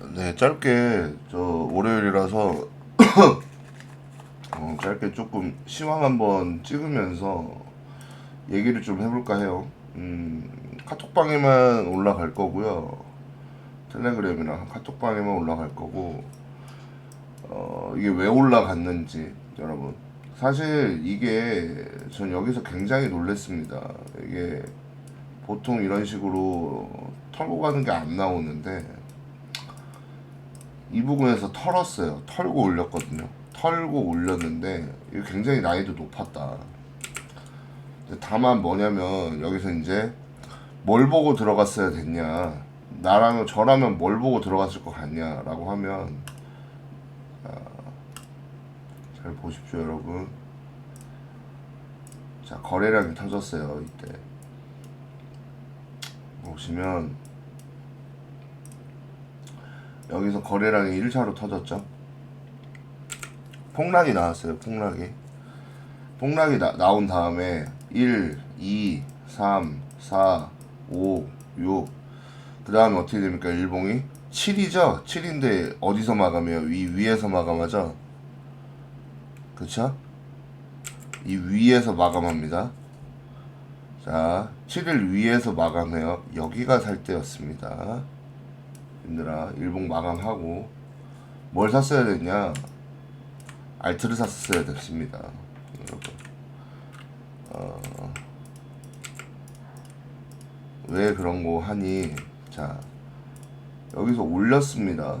네, 짧게 저 월요일이라서 어, 짧게 조금 시황 한번 찍으면서 얘기를 좀 해볼까 해요. 음, 카톡방에만 올라갈 거고요. 텔레그램이랑 카톡방에만 올라갈 거고 어, 이게 왜 올라갔는지 여러분 사실 이게 전 여기서 굉장히 놀랬습니다. 이게 보통 이런 식으로 털고 가는 게 안 나오는데 이 부분에서 털었어요. 털고 올렸거든요. 털고 올렸는데 이거 굉장히 난이도 높았다. 다만 뭐냐면 여기서 이제 뭘 보고 들어갔어야 됐냐 나라면 저라면 뭘 보고 들어갔을 것 같냐라고 하면 아, 잘 보십시오 여러분 자 거래량이 터졌어요 이때 보시면 여기서 거래량이 1차로 터졌죠 폭락이 나왔어요 폭락이 폭락이 나, 나온 다음에 1, 2, 3, 4, 5, 6. 그 다음에 어떻게 됩니까? 일봉이 7이죠? 7인데 어디서 마감해요? 위, 위에서 마감하죠? 그쵸? 이 위에서 마감합니다. 자, 7일 위에서 마감해요. 여기가 살 때였습니다. 힘들아, 일봉 마감하고. 뭘 샀어야 됐냐? 알트를 샀어야 됐습니다. 여러분. 어, 왜 그런 거 하니? 자, 여기서 올렸습니다.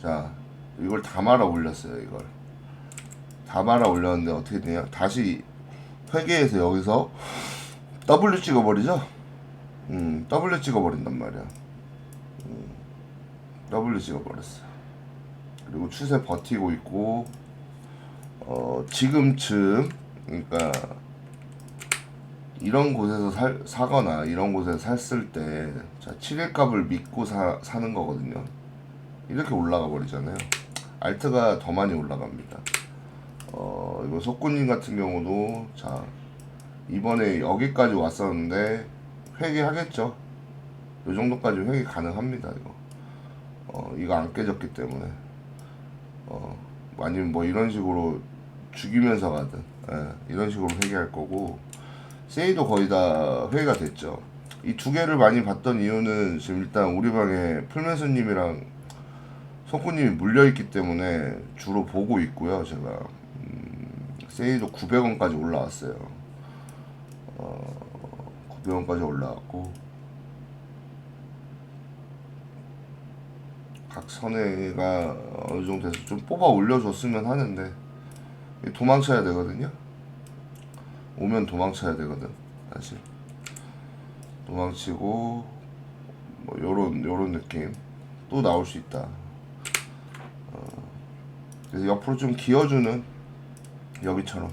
자, 이걸 다 말아 올렸어요, 이걸. 다 말아 올렸는데 어떻게 되냐? 다시 회계에서 여기서 W 찍어버리죠? 음, W 찍어버린단 말이야. 음, W 찍어버렸어. 그리고 추세 버티고 있고, 어, 지금쯤, 그러니까, 이런 곳에서 살, 사거나 이런 곳에서 샀을 때, 자, 7일 값을 믿고 사, 사는 거거든요. 이렇게 올라가 버리잖아요. 알트가 더 많이 올라갑니다. 어, 이거 석구님 같은 경우도, 자, 이번에 여기까지 왔었는데, 회개하겠죠. 요 정도까지 회개 가능합니다, 이거. 어, 이거 안 깨졌기 때문에. 어, 아니면 뭐 이런 식으로 죽이면서 가든, 예, 이런 식으로 회개할 거고, 세이도 거의 다 회의가 됐죠. 이 두 개를 많이 봤던 이유는 지금 일단 우리 방에 풀면수님이랑 석구님이 물려있기 때문에 주로 보고 있고요. 제가 음, 세이도 900원까지 올라왔어요. 어, 900원까지 올라왔고 각 선회가 어느 정도 돼서 좀 뽑아 올려줬으면 하는데 도망쳐야 되거든요. 오면 도망쳐야 되거든 사실. 도망치고 뭐 요런 요런 느낌 또 나올 수 있다. 어, 그래서 옆으로 좀 기어주는 여기처럼.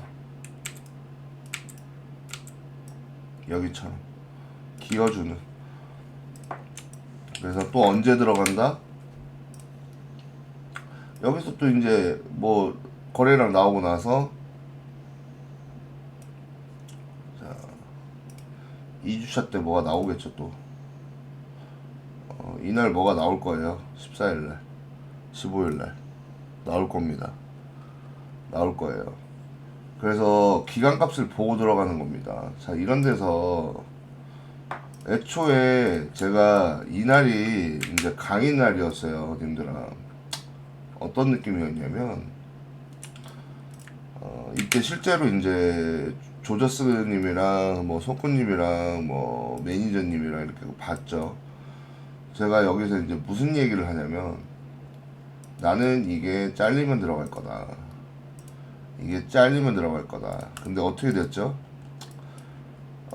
여기처럼. 기어주는. 그래서 또 언제 들어간다 여기서 또 이제 뭐 거래량 나오고 나서 2주차 때 뭐가 나오겠죠 또. 어, 이날 뭐가 나올 거예요? 14일날 15일날 나올 겁니다. 나올 거예요. 그래서 기간값을 보고 들어가는 겁니다. 자 이런 데서 애초에 제가 이날이 이제 강의 날이었어요 님들아 어떤 느낌이었냐면 어, 이때 실제로 이제 조저스님이랑 뭐 석구님이랑 뭐 매니저님이랑 이렇게 봤죠. 제가 여기서 이제 무슨 얘기를 하냐면 나는 이게 잘리면 들어갈 거다. 이게 잘리면 들어갈 거다. 근데 어떻게 됐죠?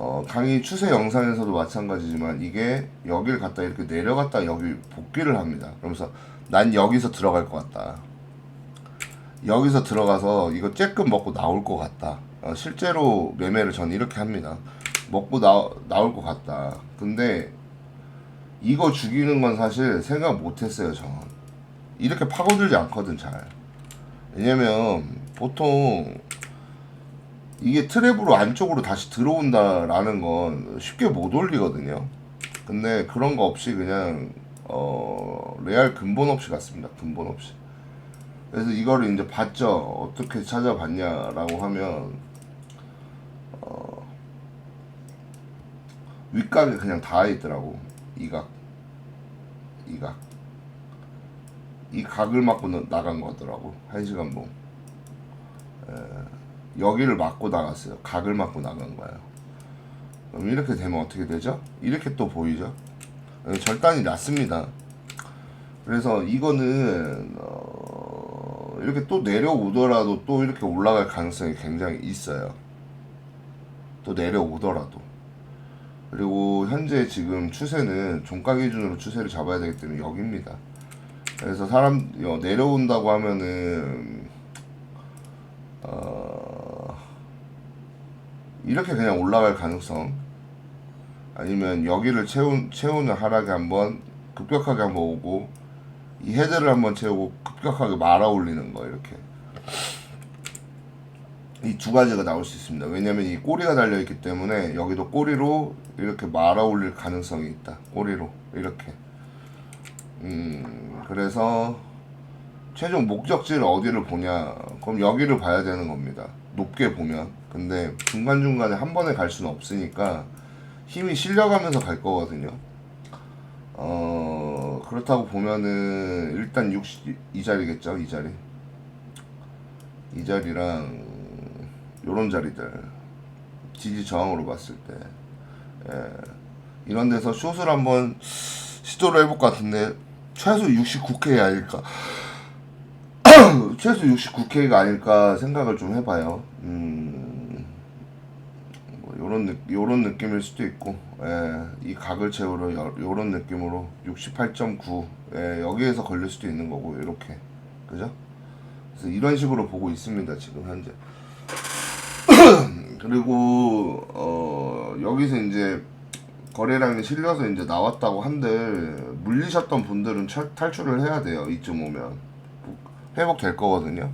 어, 강의 추세 영상에서도 마찬가지지만 이게 여길 갔다 이렇게 내려갔다 여기 복귀를 합니다. 그러면서 난 여기서 들어갈 것 같다. 여기서 들어가서 이거 쬐끔 먹고 나올 것 같다. 어, 실제로 매매를 전 이렇게 합니다. 먹고 나, 나올 것 같다. 근데 이거 죽이는 건 사실 생각 못 했어요, 전. 이렇게 파고들지 않거든, 잘. 왜냐면 보통 이게 트랩으로 안쪽으로 다시 들어온다라는 건 쉽게 못 올리거든요. 근데 그런 거 없이 그냥 어 레알 근본 없이 갔습니다. 근본 없이. 그래서 이거를 이제 봤죠. 어떻게 찾아봤냐라고 하면 어, 윗각에 그냥 닿아 있더라고. 이각, 이각. 이 각을 맞고 나- 나간 거더라고. 한 시간 봉. 에, 여기를 맞고 나갔어요. 각을 맞고 나간 거예요. 그럼 이렇게 되면 어떻게 되죠? 이렇게 또 보이죠? 에, 절단이 났습니다. 그래서 이거는 어, 이렇게 또 내려오더라도 또 이렇게 올라갈 가능성이 굉장히 있어요. 또 내려오더라도. 그리고 현재 지금 추세는 종가 기준으로 추세를 잡아야 되기 때문에 여기입니다. 그래서 사람 어, 내려온다고 하면은 어, 이렇게 그냥 올라갈 가능성 아니면 여기를 채운 채우는 하락이 한번 급격하게 한번 오고 이 헤드를 한번 채우고 급격하게 말아 올리는 거 이렇게 이 두 가지가 나올 수 있습니다. 왜냐면 이 꼬리가 달려 있기 때문에 여기도 꼬리로 이렇게 말아 올릴 가능성이 있다. 꼬리로 이렇게. 음 그래서 최종 목적지를 어디를 보냐? 그럼 여기를 봐야 되는 겁니다. 높게 보면. 근데 중간 중간에 한 번에 갈 수는 없으니까 힘이 실려가면서 갈 거거든요. 어 그렇다고 보면은 일단 60 이 자리겠죠 이 자리? 이 자리랑 요런 자리들. 지지 저항으로 봤을 때. 예, 이런 데서 숏을 한번 시도를 해볼 것 같은데 최소 69K 아닐까 최소 69K가 아닐까 생각을 좀 해봐요. 음, 뭐 요런 느, 요런 느낌일 수도 있고 예, 이 각을 채우러 요, 요런 느낌으로 68.9 예, 여기에서 걸릴 수도 있는 거고 이렇게. 그죠? 그래서 이런 식으로 보고 있습니다 지금 현재. 그리고 어 여기서 이제 거래량이 실려서 이제 나왔다고 한들 물리셨던 분들은 철- 탈출을 해야 돼요 이쯤 오면 회복될 거거든요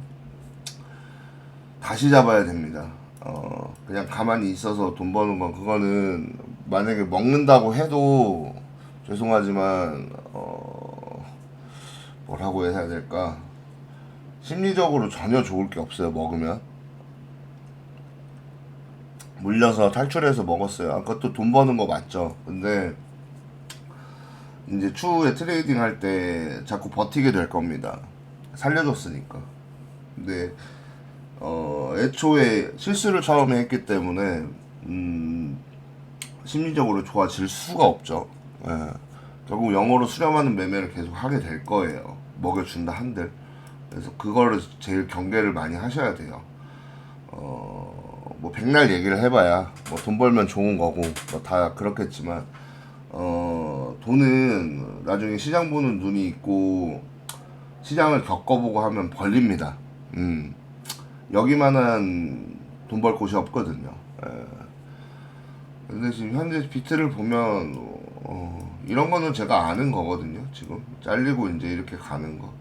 다시 잡아야 됩니다 어 그냥 가만히 있어서 돈 버는 건 그거는 만약에 먹는다고 해도 죄송하지만 어 뭐라고 해야 될까 심리적으로 전혀 좋을 게 없어요 먹으면 물려서 탈출해서 먹었어요. 아까 또 돈 버는 거 맞죠? 근데 이제 추후에 트레이딩 할 때 자꾸 버티게 될 겁니다. 살려줬으니까. 근데 어 애초에 실수를 처음에 했기 때문에 음 심리적으로 좋아질 수가 없죠. 예. 결국 영어로 수렴하는 매매를 계속 하게 될 거예요. 먹여준다 한들. 그래서 그거를 제일 경계를 많이 하셔야 돼요. 어, 뭐 백날 얘기를 해봐야 뭐 돈 벌면 좋은 거고 뭐 다 그렇겠지만 어, 돈은 나중에 시장 보는 눈이 있고 시장을 겪어보고 하면 벌립니다. 음, 여기만한 돈벌 곳이 없거든요. 예. 근데 지금 현재 비트를 보면 어, 이런 거는 제가 아는 거거든요. 지금 잘리고 이제 이렇게 가는 거.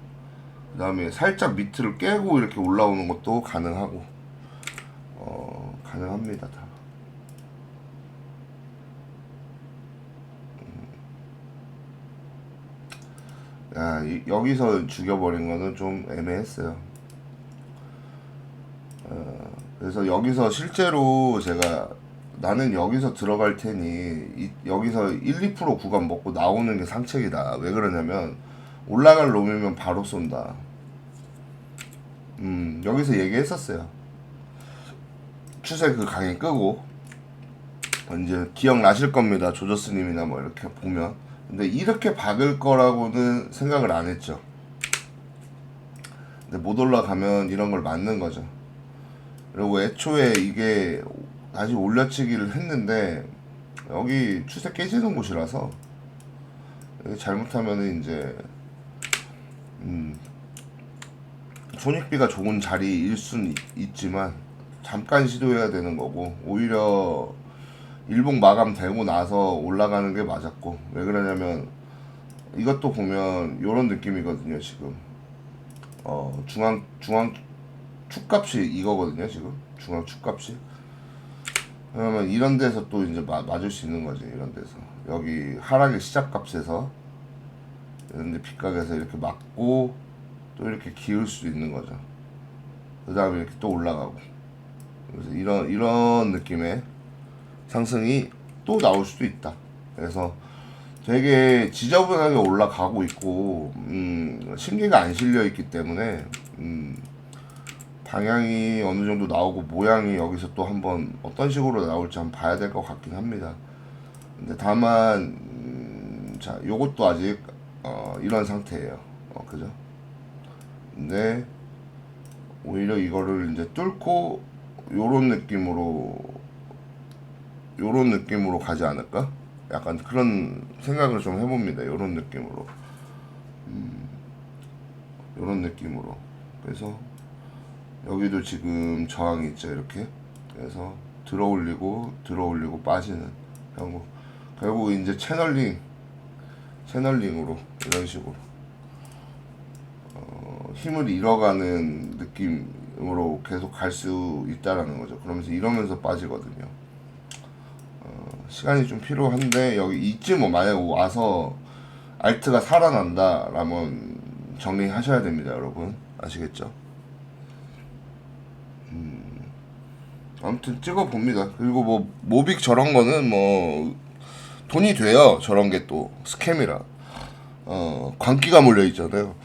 그 다음에 살짝 밑을 깨고 이렇게 올라오는 것도 가능하고 어, 가능합니다 다. 음. 야, 이- 여기서 죽여버린 거는 좀 애매했어요. 어, 그래서 여기서 실제로 제가 나는 여기서 들어갈 테니 이- 여기서 1, 2% 구간 먹고 나오는 게 상책이다. 왜 그러냐면 올라갈 놈이면 바로 쏜다. 음, 여기서 얘기했었어요. 추세 그 강의 끄고 이제 기억나실 겁니다. 조저스님이나 뭐 이렇게 보면. 근데 이렇게 박을 거라고는 생각을 안 했죠. 근데 못 올라가면 이런 걸 맞는 거죠. 그리고 애초에 이게 다시 올려치기를 했는데 여기 추세 깨지는 곳이라서 잘못하면은 이제 음 손익비가 좋은 자리일 있- 있지만 잠깐 시도해야 되는 거고 오히려 일봉 마감 되고 나서 올라가는 게 맞았고 왜 그러냐면 이것도 보면 이런 느낌이거든요 지금. 어 중앙 중앙 축값이 이거거든요 지금. 중앙 축값이. 그러면 이런 데서 또 이제 마, 맞을 수 있는 거지 이런 데서. 여기 하락의 시작값에서 근데 빗각에서 이렇게 맞고 또 이렇게 기울 수 있는 거죠. 그 다음에 이렇게 또 올라가고. 그래서 이런 이런 느낌의 상승이 또 나올 수도 있다. 그래서 되게 지저분하게 올라가고 있고 음, 심리가 안 실려 있기 때문에 음, 방향이 어느 정도 나오고 모양이 여기서 또 한번 어떤 식으로 나올지 한번 봐야 될 것 같긴 합니다. 근데 다만 음, 자 요것도 아직 어, 이런 상태예요. 어, 그죠? 근데 오히려 이거를 이제 뚫고 요런 느낌으로 요런 느낌으로 가지 않을까? 약간 그런 생각을 좀 해봅니다. 요런 느낌으로. 음, 요런 느낌으로. 그래서 여기도 지금 저항이 있죠. 이렇게. 그래서 들어 올리고 들어 올리고 빠지는 결국 결국 이제 채널링 채널링으로 이런 식으로 어, 힘을 잃어가는 느낌으로 계속 갈 수 있다라는 거죠. 그러면서 이러면서 빠지거든요. 어, 시간이 좀 필요한데 여기 이쯤 뭐 만약 와서 알트가 살아난다라면 정리하셔야 됩니다, 여러분. 아시겠죠? 음, 아무튼 찍어 봅니다. 그리고 뭐 모빅 저런 거는 뭐 돈이 돼요. 저런 게 또 스캠이라. 어, 광기가 몰려 있잖아요.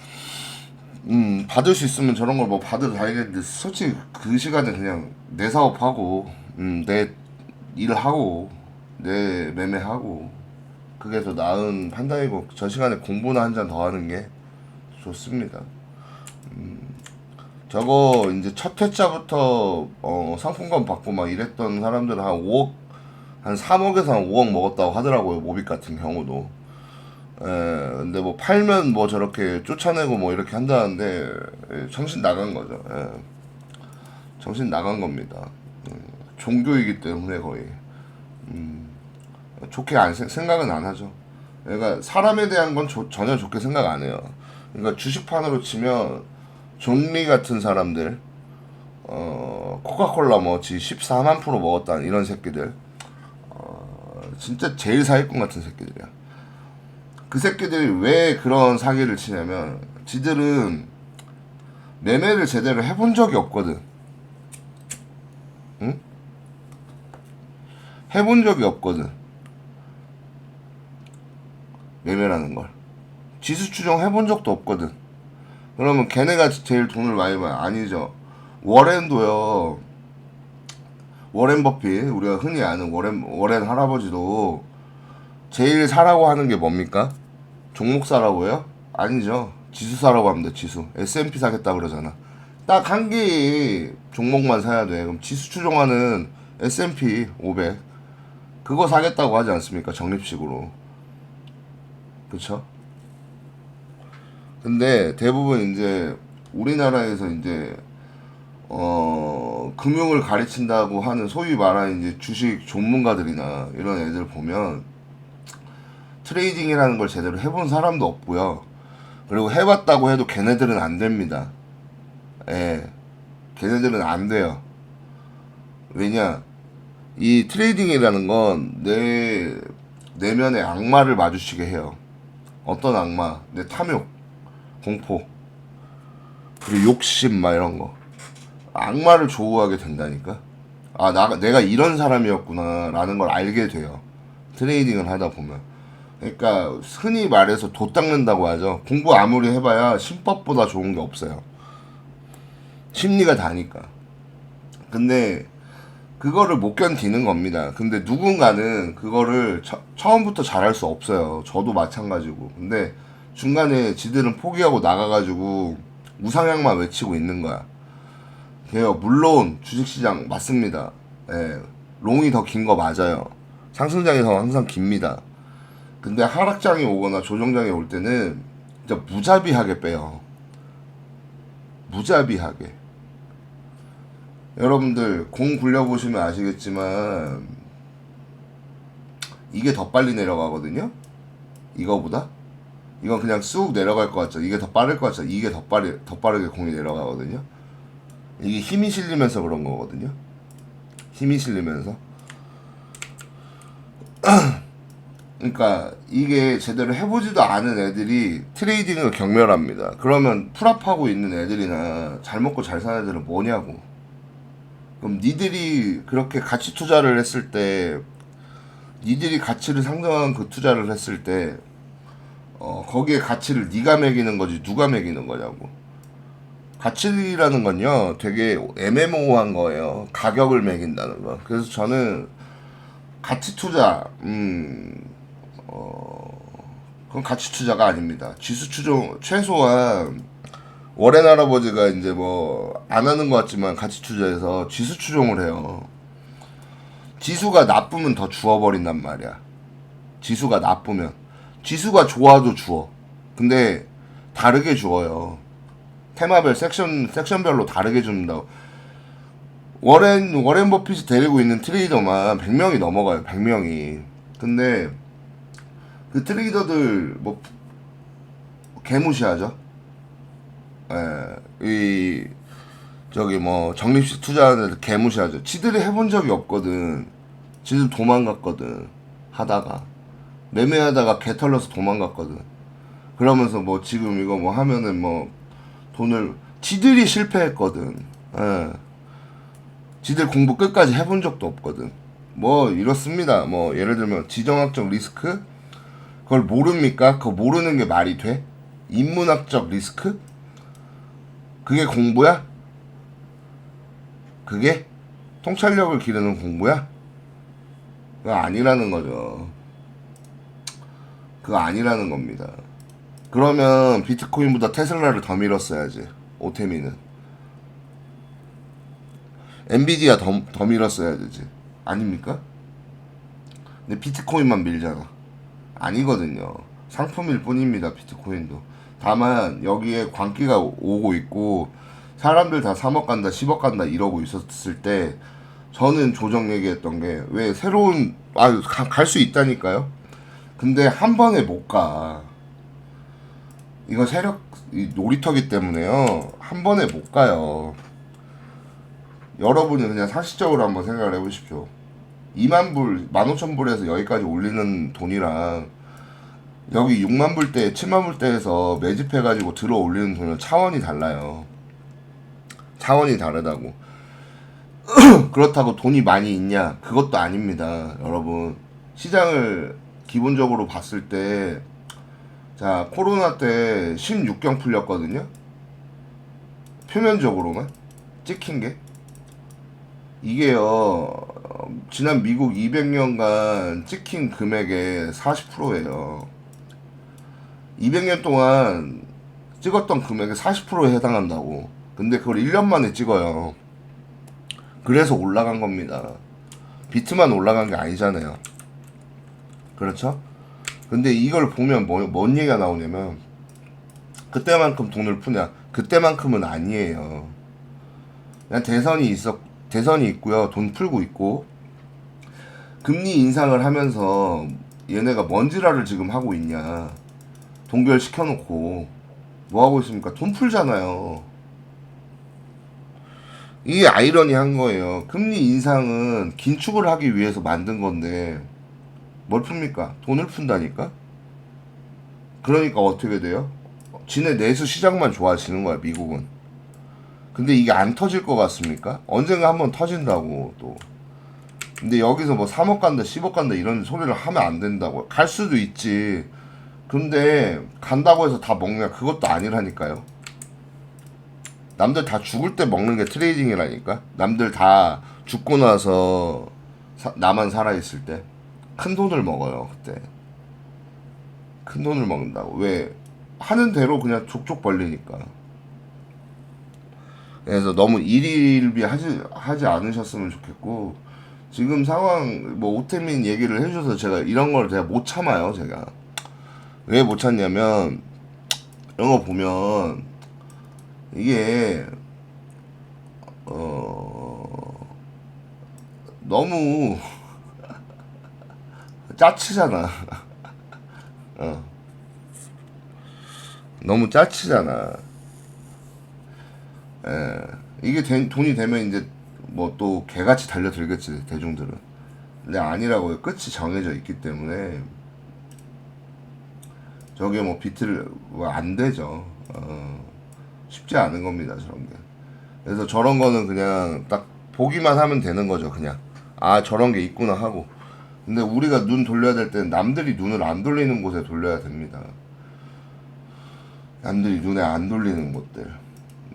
음, 받을 수 있으면 저런 걸 뭐 받으러 다니겠는데, 솔직히 그 시간에 그냥 내 사업하고, 음, 내 일하고, 내 매매하고, 그게 더 나은 판단이고, 저 시간에 공부나 한 잔 더 하는 게 좋습니다. 음, 저거 이제 첫 회차부터 어, 상품권 받고 막 이랬던 사람들은 한 5억, 한 3억에서 한 5억 먹었다고 하더라고요. 모빅 같은 경우도. 에, 근데 뭐 팔면 뭐 저렇게 쫓아내고 뭐 이렇게 한다는데 예, 정신 나간 거죠. 예. 정신 나간 겁니다. 음, 종교이기 때문에 거의 음, 좋게 안 생- 생각은 안 하죠. 그러니까 사람에 대한 건 조- 전혀 좋게 생각 안 해요. 그러니까 주식판으로 치면 존리 같은 사람들, 어, 코카콜라 뭐지 14만 프로 먹었다는 이런 새끼들, 어, 진짜 제일 사기꾼 같은 새끼들이야. 그 새끼들이 왜 그런 사기를 치냐면 지들은 매매를 제대로 해본 적이 없거든. 응? 해본 적이 없거든. 매매라는 걸. 지수 추정 해본 적도 없거든. 그러면 걔네가 제일 돈을 많이 벌 아니죠. 워렌도요. 워렌 버핏 우리가 흔히 아는 워렌 워렌 할아버지도 제일 사라고 하는 게 뭡니까? 종목 사라고요? 아니죠. 지수 사라고 합니다. 지수. S&P 사겠다 그러잖아. 딱 한 개의 종목만 사야 돼. 그럼 지수 추종하는 S&P 500 그거 사겠다고 하지 않습니까? 적립식으로. 그쵸? 근데 대부분 이제 우리나라에서 이제 어 금융을 가르친다고 하는 소위 말하는 이제 주식 전문가들이나 이런 애들 보면 트레이딩이라는 걸 제대로 해본 사람도 없고요. 그리고 해봤다고 해도 걔네들은 안 됩니다. 예, 걔네들은 안 돼요. 왜냐, 이 트레이딩이라는 건 내 내면의 악마를 마주치게 해요. 어떤 악마? 내 탐욕, 공포, 그리고 욕심 막 이런 거. 악마를 조우하게 된다니까. 아, 나 내가 이런 사람이었구나 라는 걸 알게 돼요. 트레이딩을 하다 보면. 그러니까 흔히 말해서 도 닦는다고 하죠. 공부 아무리 해봐야 신법보다 좋은 게 없어요. 심리가 다니까. 근데 그거를 못 견디는 겁니다. 근데 누군가는 그거를 처, 처음부터 잘할 수 없어요. 저도 마찬가지고. 근데 중간에 지들은 포기하고 나가가지고 우상향만 외치고 있는 거야. 그래요. 물론 주식시장 맞습니다. 예, 롱이 더 긴 거 맞아요. 상승장에서 항상 깁니다. 근데 하락장이 오거나 조정장이 올 때는 진짜 무자비하게 빼요. 무자비하게. 여러분들 공 굴려보시면 아시겠지만 이게 더 빨리 내려가거든요. 이거보다 이건 그냥 쑥 내려갈 것 같죠. 이게 더 빠를 것 같죠. 이게 더 빠르 더 빠르게 공이 내려가거든요. 이게 힘이 실리면서 그런 거거든요. 힘이 실리면서 그러니까 이게 제대로 해보지도 않은 애들이 트레이딩을 경멸합니다. 그러면 풀업하고 있는 애들이나 잘 먹고 잘 사는 애들은 뭐냐고. 그럼 니들이 그렇게 가치 투자를 했을 때, 니들이 가치를 상정한 그 투자를 했을 때, 어, 거기에 가치를 네가 매기는 거지 누가 매기는 거냐고. 가치라는 건요, 되게 애매모호한 거예요. 가격을 매긴다는 거. 그래서 저는 가치 투자, 음, 어, 그건 가치 투자가 아닙니다. 지수 추종, 최소한, 워렌 할아버지가 이제 뭐, 안 하는 것 같지만 가치 투자에서 지수 추종을 해요. 지수가 나쁘면 더 주워버린단 말이야. 지수가 나쁘면. 지수가 좋아도 주워. 근데, 다르게 주어요. 테마별, 섹션, 섹션별로 다르게 준다고. 워렌 워렌 버핏이 데리고 있는 트레이더만 100명이 넘어가요. 100명이. 근데 그 트레이더들 뭐 개무시하죠. 예. 이 저기 뭐 적립식 투자하는 애들 개무시하죠. 지들이 해본 적이 없거든. 지들 도망갔거든. 하다가 매매하다가 개 털려서 도망갔거든. 그러면서 뭐 지금 이거 뭐 하면은 뭐 돈을 지들이 실패했거든. 예. 지들 공부 끝까지 해본 적도 없거든. 뭐 이렇습니다. 뭐 예를 들면 지정학적 리스크 그걸 모릅니까? 그거 모르는 게 말이 돼? 인문학적 리스크? 그게 공부야? 그게 통찰력을 기르는 공부야? 그거 아니라는 거죠. 그거 아니라는 겁니다. 그러면 비트코인보다 테슬라를 더 밀었어야지. 오테미는. 엔비디아 더, 더 밀었어야 되지. 아닙니까? 근데 비트코인만 밀잖아. 아니거든요. 상품일 뿐입니다, 비트코인도. 다만, 여기에 광기가 오고 있고, 사람들 다 3억 간다, 10억 간다 이러고 있었을 때, 저는 조정 얘기했던 게, 왜 새로운, 아, 갈 수 있다니까요? 근데 한 번에 못 가. 이거 세력, 이 놀이터기 때문에요. 한 번에 못 가요. 여러분이 그냥 상식적으로 한번 생각을 해보십시오. 2만 불, 15,000불에서 여기까지 올리는 돈이랑 여기 6만 불대, 7만 불대에서 매집해가지고 들어 올리는 돈은 차원이 달라요. 차원이 다르다고. 그렇다고 돈이 많이 있냐? 그것도 아닙니다, 여러분. 시장을 기본적으로 봤을 때, 자, 코로나 때 16경 풀렸거든요? 표면적으로만? 찍힌 게? 이게요 어, 지난 미국 200년간 찍힌 금액의 40%예요. 200년 동안 찍었던 금액의 40%에 해당한다고. 근데 그걸 1년 만에 찍어요. 그래서 올라간 겁니다. 비트만 올라간 게 아니잖아요. 그렇죠? 근데 이걸 보면 뭐, 뭔 얘기가 나오냐면 그때만큼 돈을 푸냐? 그때만큼은 아니에요. 그냥 대선이 있었 대선이 있고요. 돈 풀고 있고 금리 인상을 하면서 얘네가 뭔지라를 지금 하고 있냐. 동결 시켜놓고 뭐 하고 있습니까? 돈 풀잖아요. 이게 아이러니한 거예요. 금리 인상은 긴축을 하기 위해서 만든 건데 뭘 풉니까? 돈을 푼다니까? 그러니까 어떻게 돼요? 지네 내수 시장만 좋아지는 거야, 미국은. 근데 이게 안 터질 것 같습니까? 언젠가 한번 터진다고 또. 근데 여기서 뭐 3억 간다, 10억 간다 이런 소리를 하면 안 된다고. 갈 수도 있지. 근데 간다고 해서 다 먹냐? 그것도 아니라니까요. 남들 다 죽을 때 먹는 게 트레이딩이라니까. 남들 다 죽고 나서 사, 나만 살아 있을 때 큰 돈을 먹어요 그때. 큰 돈을 먹는다고. 왜? 하는 대로 그냥 족족 벌리니까. 그래서 너무 일일비 하지 하지 않으셨으면 좋겠고 지금 상황 뭐 오태민 얘기를 해줘서 제가 이런 걸 제가 못 참아요 제가 왜못 참냐면 이런 거 보면 이게 어 너무 짜치잖아. 어. 너무 짜치잖아. 예, 이게 된- 돈이 되면 이제 뭐 또 개같이 달려들겠지 대중들은. 근데 아니라고요. 끝이 정해져 있기 때문에 저게 뭐 비트를 뭐안 되죠. 어, 쉽지 않은 겁니다 저런 게. 그래서 저런 거는 그냥 딱 보기만 하면 되는 거죠 그냥. 아 저런 게 있구나 하고. 근데 우리가 눈 돌려야 될 때는 남들이 눈을 안 돌리는 곳에 돌려야 됩니다. 남들이 눈에 안 돌리는 곳들.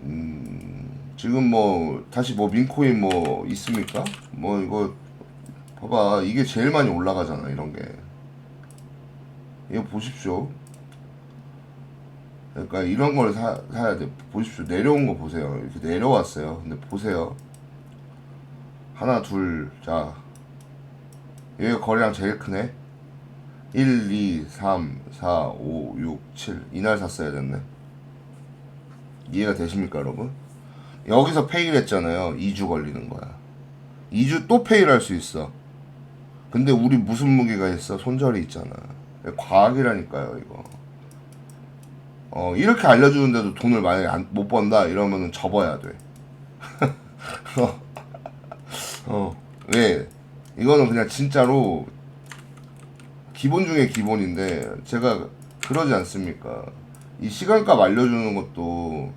음, 지금 뭐 다시 뭐 민코인 뭐 있습니까? 뭐 이거 봐봐 이게 제일 많이 올라가잖아 이런 게. 이거 보십시오. 그러니까 이런 걸 사, 사야 돼. 보십시오. 내려온 거 보세요. 이렇게 내려왔어요. 근데 보세요. 하나, 둘, 자. 얘가 거리랑 제일 크네. 1, 2, 3, 4, 5, 6, 7. 이날 샀어야 됐네. 이해가 되십니까, 여러분? 여기서 페이를 했잖아요. 2주 걸리는 거야. 2주 또 페이를 할 수 있어. 근데 우리 무슨 무기가 있어? 손절이 있잖아. 과학이라니까요, 이거. 어, 이렇게 알려주는데도 돈을 만약에 안, 못 번다 이러면은 접어야 돼. 어, 어, 왜? 이거는 그냥 진짜로 기본 중에 기본인데 제가 그러지 않습니까? 이 시간값 알려주는 것도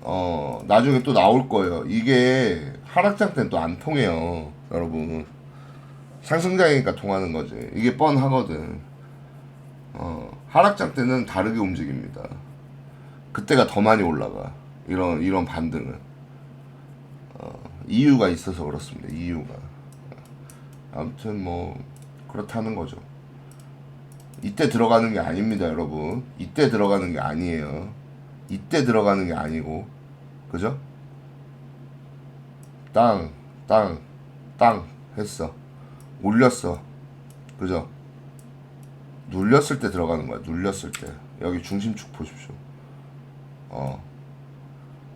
어 나중에 또 나올 거예요. 이게 하락장 때는 또 안 통해요, 여러분. 상승장이니까 통하는 거지. 이게 뻔하거든. 어, 하락장 때는 다르게 움직입니다. 그때가 더 많이 올라가. 이런 이런 반등은 어, 이유가 있어서 그렇습니다. 이유가 아무튼 뭐 그렇다는 거죠. 이때 들어가는 게 아닙니다, 여러분. 이때 들어가는 게 아니에요. 이때 들어가는 게 아니고, 그죠? 땅, 땅, 땅 했어. 올렸어. 그죠? 눌렸을 때 들어가는 거야. 눌렸을 때. 여기 중심축 보십시오. 어.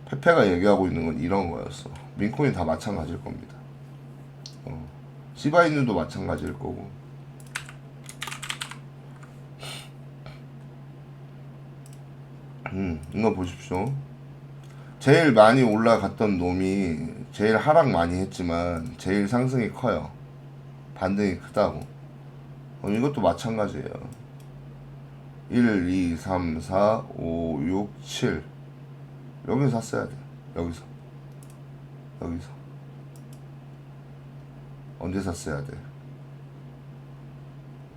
페페가 얘기하고 있는 건 이런 거였어. 민코인 다 마찬가지일 겁니다. 어. 시바이누도 마찬가지일 거고. 음, 이거 보십시오. 제일 많이 올라갔던 놈이 제일 하락 많이 했지만 제일 상승이 커요. 반등이 크다고. 어, 이것도 마찬가지예요. 1, 2, 3, 4, 5, 6, 7. 여기서 샀어야 돼. 여기서. 여기서. 언제 샀어야 돼?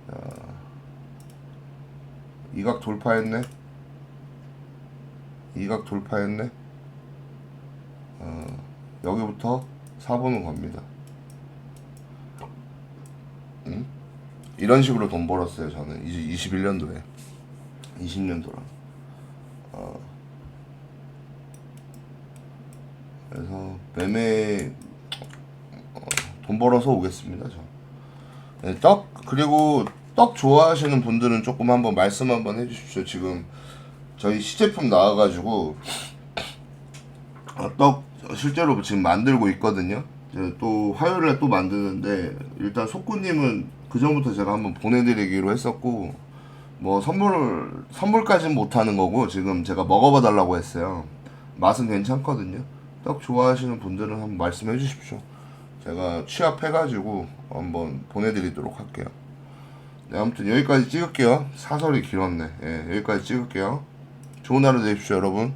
자, 이각 돌파했네? 이각 돌파했네? 어, 여기부터 사보는 겁니다. 응? 이런 식으로 돈 벌었어요, 저는. 이제 21년도에. 20년도랑. 어. 그래서 매매 어, 돈 벌어서 오겠습니다, 저. 네, 떡 그리고 떡 좋아하시는 분들은 조금 한번 말씀 한번 해주십시오. 지금 저희 시제품 나와가지고 어, 떡 실제로 지금 만들고 있거든요. 이제 또 화요일에 또 만드는데 일단 속구님은 그 전부터 제가 한번 보내드리기로 했었고 뭐 선물 선물까지는 못하는 거고 지금 제가 먹어봐 달라고 했어요. 맛은 괜찮거든요. 떡 좋아하시는 분들은 한번 말씀해 주십시오. 제가 취합해가지고 한번 보내드리도록 할게요. 네, 아무튼 여기까지 찍을게요. 사설이 길었네. 예, 여기까지 찍을게요. 좋은 하루 되십시오, 여러분.